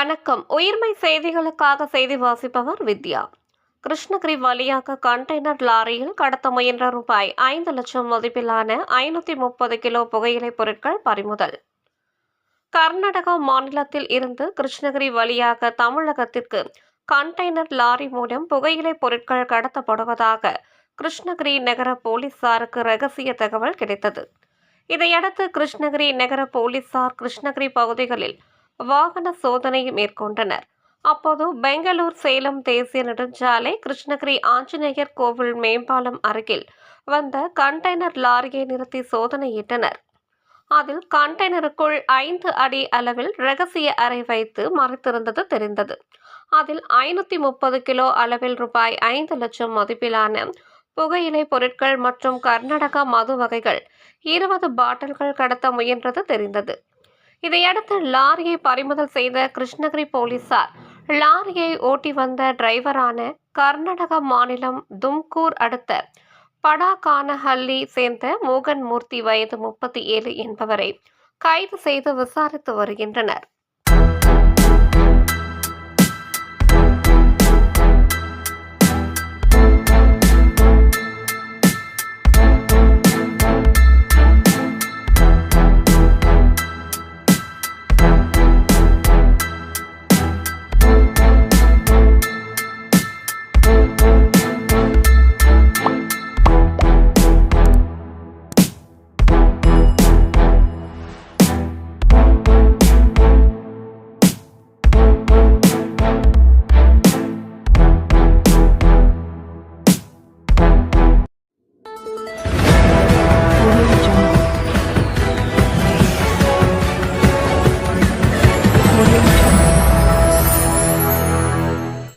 வணக்கம். உயிர்மை செய்திகளுக்காக செய்தி வாசிப்பவர் வித்யா. கிருஷ்ணகிரி வழியாக கண்டெய்னர் லாரியில் கடத்த முயன்ற ரூபாய் ஐந்து லட்சம் மதிப்பிலான ஐநூற்றி முப்பது கிலோ புகையிலை பொருட்கள் பறிமுதல். கர்நாடகா மாநிலத்தில் இருந்து கிருஷ்ணகிரி வழியாக தமிழகத்திற்கு கண்டெய்னர் லாரி மூலம் புகையிலை பொருட்கள் கடத்தப்படுவதாக கிருஷ்ணகிரி நகர போலீசாருக்கு ரகசிய தகவல் கிடைத்தது. இதையடுத்து கிருஷ்ணகிரி நகர போலீசார் கிருஷ்ணகிரி பகுதிகளில் வாகன சோதனை மேற்கொண்டனர். அப்போது பெங்களூர் சேலம் தேசிய நெடுஞ்சாலை கிருஷ்ணகிரி ஆஞ்சநேயர் கோவில் மேம்பாலம் அருகில் வந்த கண்டெய்னர் லாரியை நிறுத்தி சோதனையிட்டனர். அதில் கண்டெய்னருக்குள் ஐந்து அடி அளவில் ரகசிய அறை வைத்து மறைத்திருந்தது தெரிந்தது. அதில் ஐநூற்றி முப்பது கிலோ அளவில் ரூபாய் ஐந்து லட்சம் மதிப்பிலான புகையிலை பொருட்கள் மற்றும் கர்நாடகா மது வகைகள் இருபது பாட்டில்கள் கடத்த முயன்றது தெரிந்தது. இதையடுத்து லாரியை பறிமுதல் செய்த கிருஷ்ணகிரி போலீசார். லாரியை ஓட்டி வந்த டிரைவரான கர்நாடக மாநிலம் தும்கூர் அடுத்த படாகானஹல்லி சேர்ந்த மோகன் மூர்த்தி வயது முப்பத்தி ஏழு என்பவரை கைது செய்து விசாரித்து வருகின்றனர்.